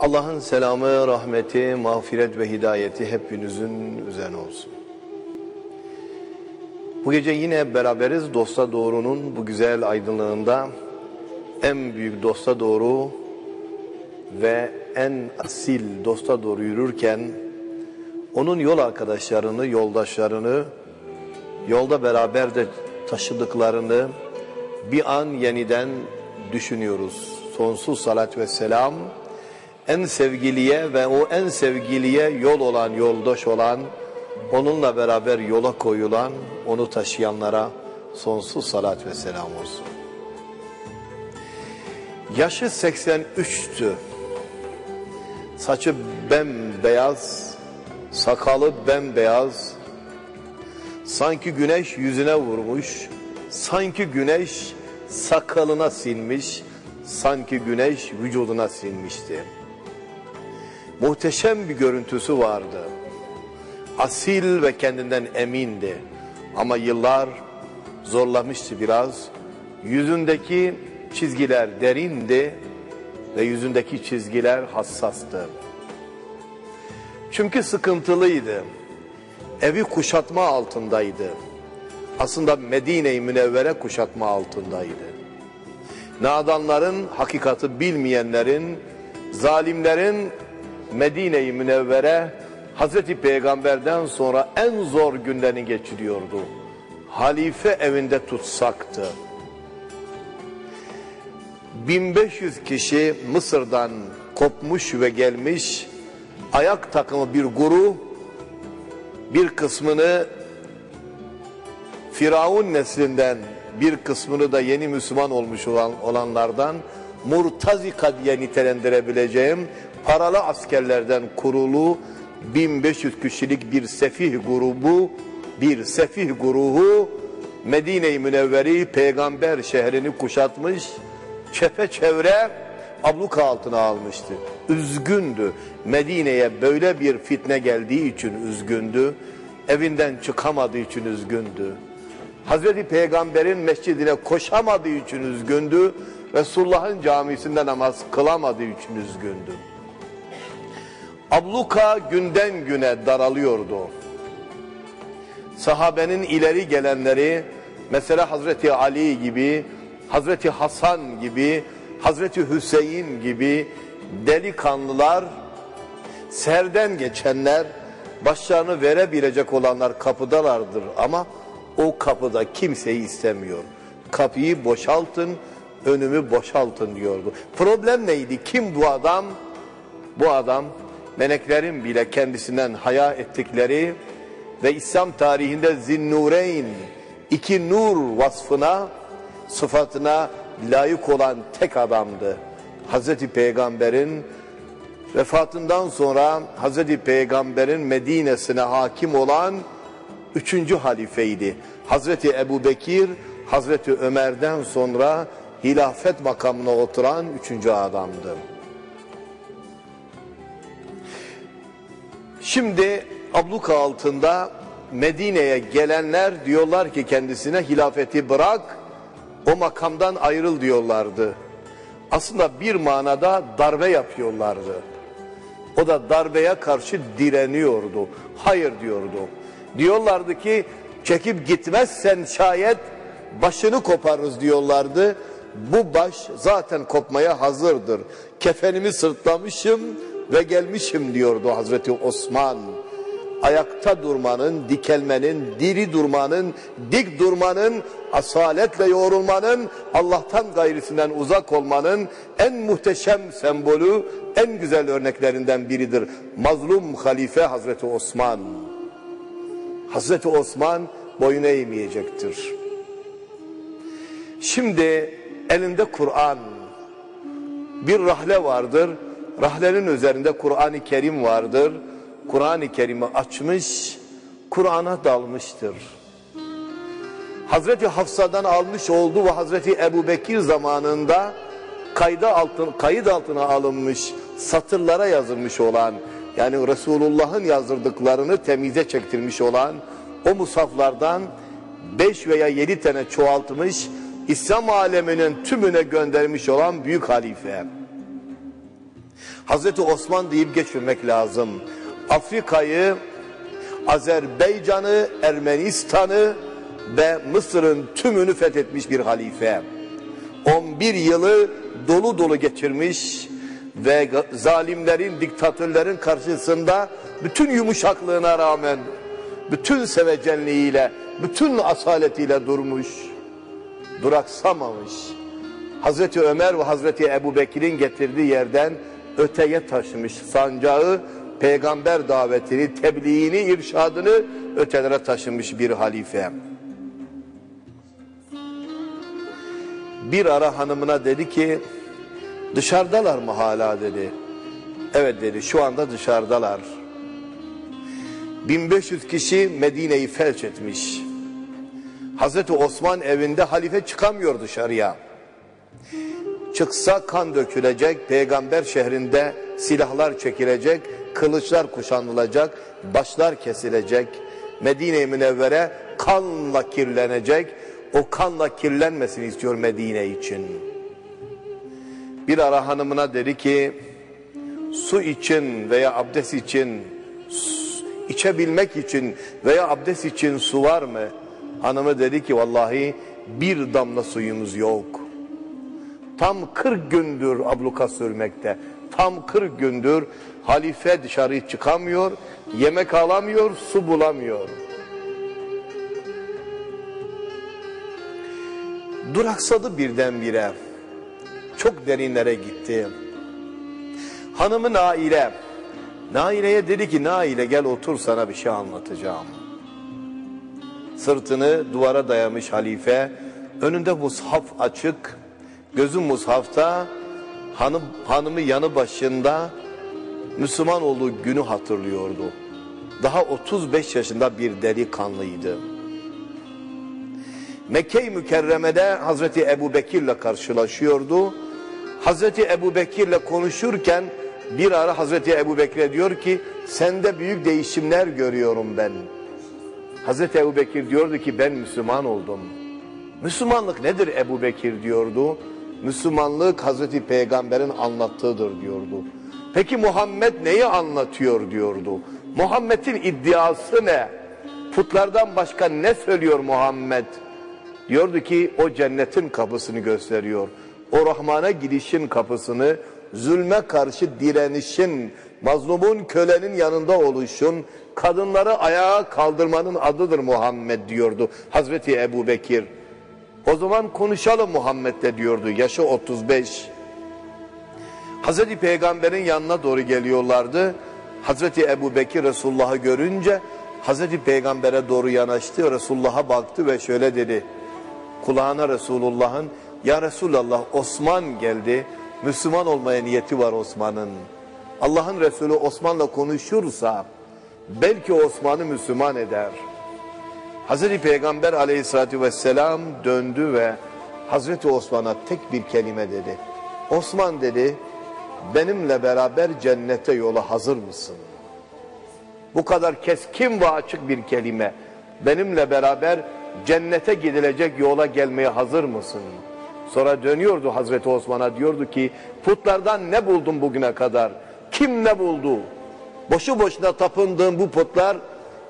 Allah'ın selamı, rahmeti, mağfiret ve hidayeti hepinizin üzerine olsun. Bu gece yine beraberiz dosta doğrunun bu güzel aydınlığında en büyük dosta doğru ve en asil dosta doğru yürürken onun yol arkadaşlarını, yoldaşlarını, yolda beraber de taşıdıklarını bir an yeniden düşünüyoruz. Sonsuz salat ve selam en sevgiliye ve o en sevgiliye yol olan, yoldaş olan, onunla beraber yola koyulan, onu taşıyanlara sonsuz salat ve selam olsun. Yaşı 83'tü. Saçı bembeyaz, sakalı bembeyaz. Sanki güneş yüzüne vurmuş, sanki güneş sakalına sinmiş, sanki güneş vücuduna sinmişti. Muhteşem bir görüntüsü vardı. Asil ve kendinden emindi. Ama yıllar zorlamıştı biraz. Yüzündeki çizgiler derindi ve yüzündeki çizgiler hassastı. Çünkü sıkıntılıydı. Evi kuşatma altındaydı. Aslında Medine-i Münevvere kuşatma altındaydı. Nadanların, hakikati bilmeyenlerin, zalimlerin Medine-i Münevvere Hazreti Peygamber'den sonra en zor günlerini geçiriyordu. Halife evinde tutsaktı. 1500 kişi Mısır'dan kopmuş ve gelmiş ayak takımı bir guru bir kısmını Firavun neslinden bir kısmını da yeni Müslüman olmuş olan olanlardan Murtazika diye nitelendirebileceğim paralı askerlerden kurulu 1500 kişilik bir sefih grubu, bir sefih grubu Medine-i Münevveri peygamber şehrini kuşatmış, çepeçevre abluka altına almıştı. Üzgündü. Medine'ye böyle bir fitne geldiği için üzgündü. Evinden çıkamadığı için üzgündü. Hazreti Peygamber'in mescidine koşamadığı için üzgündü. Resulullah'ın camisinde namaz kılamadığı için üzgündü. Abluka günden güne daralıyordu. Sahabenin ileri gelenleri mesela Hazreti Ali gibi, Hazreti Hasan gibi, Hazreti Hüseyin gibi delikanlılar, serden geçenler, başlarını verebilecek olanlar kapıdalardır ama o kapıda kimseyi istemiyor. Kapıyı boşaltın, önümü boşaltın diyordu. Problem neydi? Kim bu adam? Bu adam meleklerin bile kendisinden haya ettikleri ve İslam tarihinde zinnureyn iki nur vasfına sıfatına layık olan tek adamdı. Hazreti Peygamber'in vefatından sonra Hazreti Peygamber'in Medine'sine hakim olan üçüncü halifeydi. Hazreti Ebu Bekir, Hazreti Ömer'den sonra hilafet makamına oturan üçüncü adamdı. Şimdi abluka altında Medine'ye gelenler diyorlar ki kendisine hilafeti bırak, o makamdan ayrıl diyorlardı. Aslında bir manada darbe yapıyorlardı. O da darbeye karşı direniyordu. Hayır diyordu. Diyorlardı ki çekip gitmezsen şayet başını koparırız diyorlardı. Bu baş zaten kopmaya hazırdır. Kefenimi sırtlamışım ve gelmişim diyordu Hazreti Osman. Ayakta durmanın, dikelmenin, diri durmanın, dik durmanın, asaletle yoğrulmanın, Allah'tan gayrisinden uzak olmanın en muhteşem sembolü, en güzel örneklerinden biridir. Mazlum halife Hazreti Osman. Hazreti Osman boyun eğmeyecektir. Şimdi elinde Kur'an, bir rahle vardır. Rahlenin üzerinde Kur'an-ı Kerim vardır. Kur'an-ı Kerim'i açmış, Kur'an'a dalmıştır. Hazreti Hafsa'dan almış olduğu ve Hazreti Ebu Bekir zamanında kayda altın, kayıt altına alınmış satırlara yazılmış olan yani Resulullah'ın yazdırdıklarını temize çektirmiş olan o musaflardan beş veya yedi tane çoğaltmış İslam aleminin tümüne göndermiş olan büyük halife. Hazreti Osman deyip geçmemek lazım. Afrika'yı, Azerbaycan'ı, Ermenistan'ı ve Mısır'ın tümünü fethetmiş bir halife. 11 yılı dolu dolu geçirmiş ve zalimlerin, diktatörlerin karşısında bütün yumuşaklığına rağmen, bütün sevecenliğiyle, bütün asaletiyle durmuş, duraksamamış. Hazreti Ömer ve Hazreti Ebu Bekir'in getirdiği yerden öteye taşımış sancağı, peygamber davetini, tebliğini, irşadını ötelere taşımış bir halife. Bir ara hanımına dedi ki, dışarıdalar mı hala dedi. Evet dedi, şu anda dışarıdalar. 1500 kişi Medine'yi felç etmiş. Hazreti Osman evinde halife çıkamıyor dışarıya. Çıksa kan dökülecek, peygamber şehrinde silahlar çekilecek, kılıçlar kuşanılacak, başlar kesilecek. Medine-i Münevvere kanla kirlenecek. O kanla kirlenmesini istiyor Medine için. Bir ara hanımına dedi ki, su için veya abdest için, içebilmek için veya abdest için su var mı? Hanımı dedi ki vallahi bir damla suyumuz yok. Tam 40 gündür abluka sürmekte. Tam 40 gündür halife dışarı çıkamıyor, yemek alamıyor, su bulamıyor. Duraksadı birdenbire. Çok derinlere gitti. Hanımı Naile. Naile'ye dedi ki Naile gel otur sana bir şey anlatacağım. Sırtını duvara dayamış halife. Önünde mushaf açık. Gözü mushafta. Hanım, hanımı yanı başında Müslüman olduğu günü hatırlıyordu. Daha 35 yaşında bir delikanlıydı. Mekke-i Mükerreme'de Hazreti Ebu Bekir'le karşılaşıyordu. Hazreti Ebu Bekir'le konuşurken bir ara Hazreti Ebu Bekir'e diyor ki sende büyük değişimler görüyorum ben. Hazreti Ebu Bekir diyordu ki ben Müslüman oldum. Müslümanlık nedir Ebu Bekir diyordu. Müslümanlık Hazreti Peygamber'in anlattığıdır diyordu. Peki Muhammed neyi anlatıyor diyordu. Muhammed'in iddiası ne? Putlardan başka ne söylüyor Muhammed? Diyordu ki o cennetin kapısını gösteriyor. O Rahman'a gidişin kapısını, zulme karşı direnişin, mazlumun kölenin yanında oluşun, kadınları ayağa kaldırmanın adıdır Muhammed diyordu Hazreti Ebu Bekir. O zaman konuşalım Muhammed'le diyordu yaşı 35. Hazreti Peygamber'in yanına doğru geliyorlardı. Hazreti Ebu Bekir Resulullah'ı görünce Hazreti Peygamber'e doğru yanaştı. Resulullah'a baktı ve şöyle dedi. Kulağına Resulullah'ın ya Resulallah Osman geldi. Müslüman olmaya niyeti var Osman'ın. Allah'ın Resulü Osman'la konuşursa belki Osman'ı Müslüman eder. Hazreti Peygamber aleyhissalatü vesselam döndü ve Hazreti Osman'a tek bir kelime dedi. Osman dedi benimle beraber cennete yola hazır mısın? Bu kadar keskin ve açık bir kelime. Benimle beraber cennete gidilecek yola gelmeye hazır mısın? Sonra dönüyordu Hazreti Osman'a diyordu ki putlardan ne buldun bugüne kadar? Kim ne buldu? Boşu boşuna tapındığın bu putlar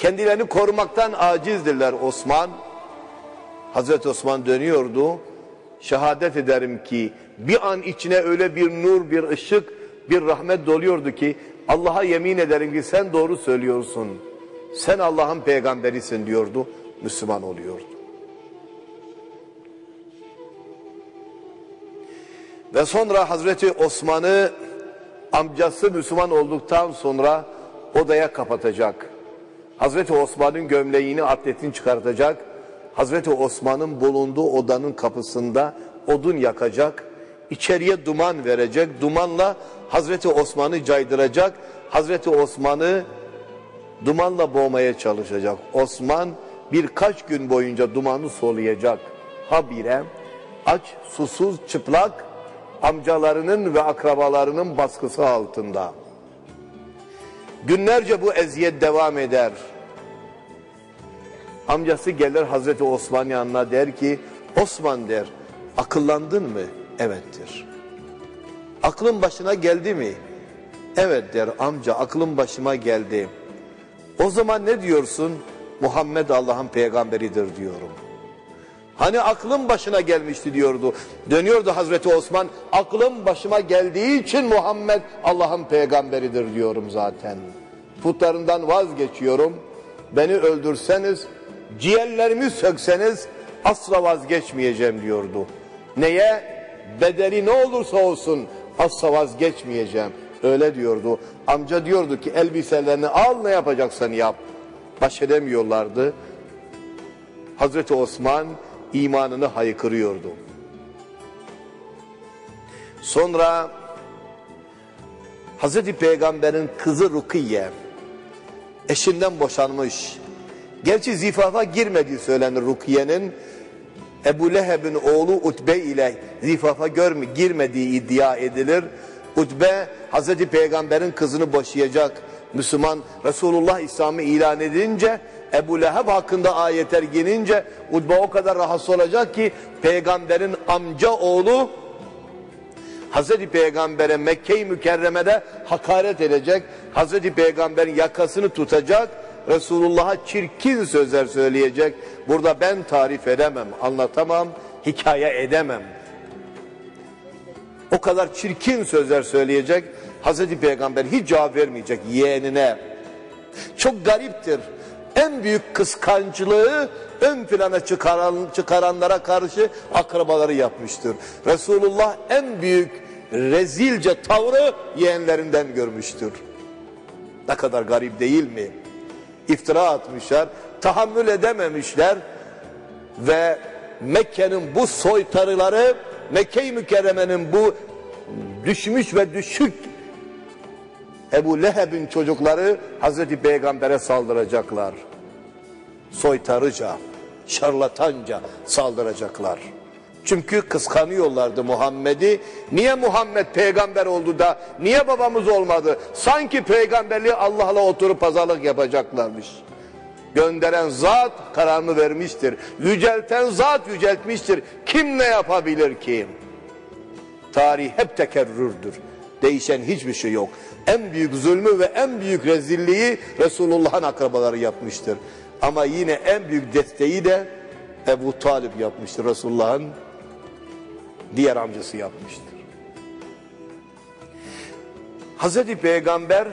kendilerini korumaktan acizdirler Osman. Hazreti Osman dönüyordu. Şehadet ederim ki bir an içine öyle bir nur, bir ışık, bir rahmet doluyordu ki Allah'a yemin ederim ki sen doğru söylüyorsun. Sen Allah'ın peygamberisin diyordu. Müslüman oluyordu. Ve sonra Hazreti Osman'ı amcası Müslüman olduktan sonra odaya kapatacak. Hazreti Osman'ın gömleğini, atletini çıkartacak. Hazreti Osman'ın bulunduğu odanın kapısında odun yakacak. İçeriye duman verecek. Dumanla Hazreti Osman'ı caydıracak. Hazreti Osman'ı dumanla boğmaya çalışacak. Osman birkaç gün boyunca dumanı soluyacak. Habire aç, susuz, çıplak amcalarının ve akrabalarının baskısı altında. Günlerce bu eziyet devam eder. Amcası gelir Hazreti Osman yanına der ki Osman der akıllandın mı? Evettir. Aklın başına geldi mi? Evet der amca aklım başıma geldi. O zaman ne diyorsun? Muhammed Allah'ın peygamberidir diyorum. Hani aklım başına gelmişti diyordu. Dönüyordu Hazreti Osman. Aklım başıma geldiği için Muhammed Allah'ın peygamberidir diyorum zaten. Putlarından vazgeçiyorum. Beni öldürseniz, ciğerlerimi sökseniz asla vazgeçmeyeceğim diyordu. Neye? Bedeli ne olursa olsun asla vazgeçmeyeceğim. Öyle diyordu. Amca diyordu ki elbiselerini al ne yapacaksan yap. Baş edemiyorlardı. Hazreti Osman imanını haykırıyordu. Sonra Hazreti Peygamber'in kızı Rukiye eşinden boşanmış. Gerçi zifafa girmediği söylenir Rukiye'nin. Ebu Leheb'in oğlu Utbe ile zifafa görme, girmediği iddia edilir. Utbe Hazreti Peygamber'in kızını boşayacak. Müslüman Resulullah İslam'ı ilan edince Ebu Leheb hakkında ayetler gelince Utbe o kadar rahatsız olacak ki peygamberin amca oğlu Hazreti Peygamber'e Mekke-i Mükerreme'de hakaret edecek. Hazreti Peygamber'in yakasını tutacak. Resulullah'a çirkin sözler söyleyecek. Burada ben tarif edemem, anlatamam, hikaye edemem. O kadar çirkin sözler söyleyecek. Hazreti Peygamber hiç cevap vermeyecek yeğenine. Çok gariptir. En büyük kıskançlığı ön plana çıkaran, çıkaranlara karşı akrabaları yapmıştır. Resulullah en büyük rezilce tavrı yeğenlerinden görmüştür. Ne kadar garip değil mi? İftira atmışlar, tahammül edememişler ve Mekke'nin bu soytarıları, Mekke-i Mükerreme'nin bu düşmüş ve düşük Ebu Leheb'in çocukları Hazreti Peygamber'e saldıracaklar. Soytarıca, şarlatanca saldıracaklar. Çünkü kıskanıyorlardı Muhammed'i. Niye Muhammed peygamber oldu da niye babamız olmadı? Sanki peygamberliği Allah'la oturup pazarlık yapacaklarmış. Gönderen zat kararını vermiştir. Yücelten zat yüceltmiştir. Kim ne yapabilir ki? Tarih hep tekerrürdür. Değişen hiçbir şey yok. En büyük zulmü ve en büyük rezilliği Resulullah'ın akrabaları yapmıştır. Ama yine en büyük desteği de Ebu Talip yapmıştır. Resulullah'ın diğer amcası yapmıştır. Hazreti Peygamber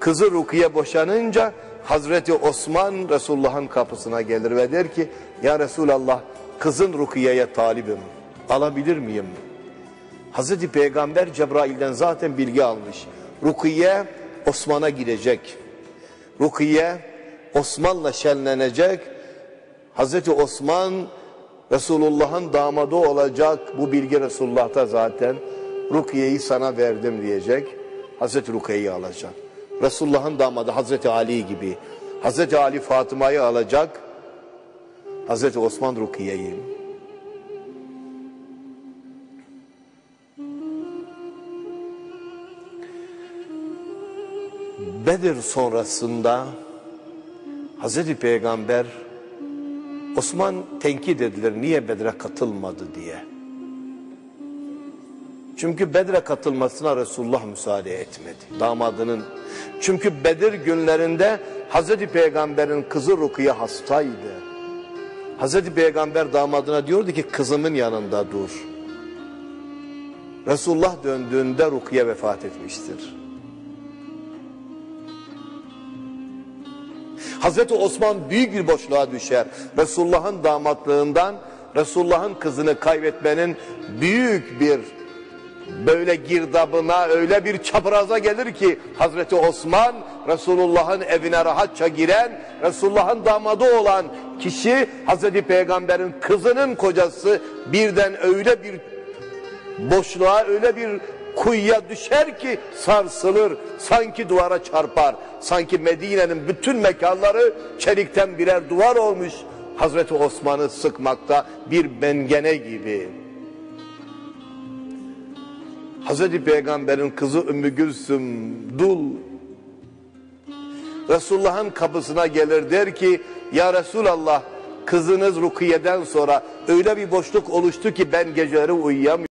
kızı Rukiye boşanınca Hazreti Osman Resulullah'ın kapısına gelir ve der ki Ya Resulallah kızın Rukiye'ye talibim alabilir miyim? Hazreti Peygamber Cebrail'den zaten bilgi almış. Rukiye Osman'a gidecek. Rukiye Osman'la şenlenecek. Hazreti Osman Resulullah'ın damadı olacak. Bu bilgi Resulullah'ta zaten. Rukiye'yi sana verdim diyecek. Hazreti Rukiye'yi alacak. Resulullah'ın damadı Hazreti Ali gibi. Hazreti Ali Fatıma'yı alacak. Hazreti Osman Rukiye'yi. Bedir sonrasında Hazreti Peygamber Osman tenkit edilir niye Bedir'e katılmadı diye. Çünkü Bedir'e katılmasına Resulullah müsaade etmedi. Damadının. Çünkü Bedir günlerinde Hazreti Peygamber'in kızı Rukiye hastaydı. Hazreti Peygamber damadına diyordu ki kızımın yanında dur. Resulullah döndüğünde Rukiye vefat etmiştir. Hazreti Osman büyük bir boşluğa düşer. Resulullah'ın damatlığından Resulullah'ın kızını kaybetmenin büyük bir böyle girdabına öyle bir çapraza gelir ki Hazreti Osman Resulullah'ın evine rahatça giren Resulullah'ın damadı olan kişi Hazreti Peygamber'in kızının kocası birden öyle bir boşluğa öyle bir kuyuya düşer ki sarsılır. Sanki duvara çarpar. Sanki Medine'nin bütün mekanları çelikten birer duvar olmuş. Hazreti Osman'ı sıkmakta bir mengene gibi. Hazreti Peygamber'in kızı Ümmü Gülsüm dul Resulullah'ın kapısına gelir der ki ya Resulallah kızınız Rukiye'den sonra öyle bir boşluk oluştu ki ben geceleri uyuyamıyorum.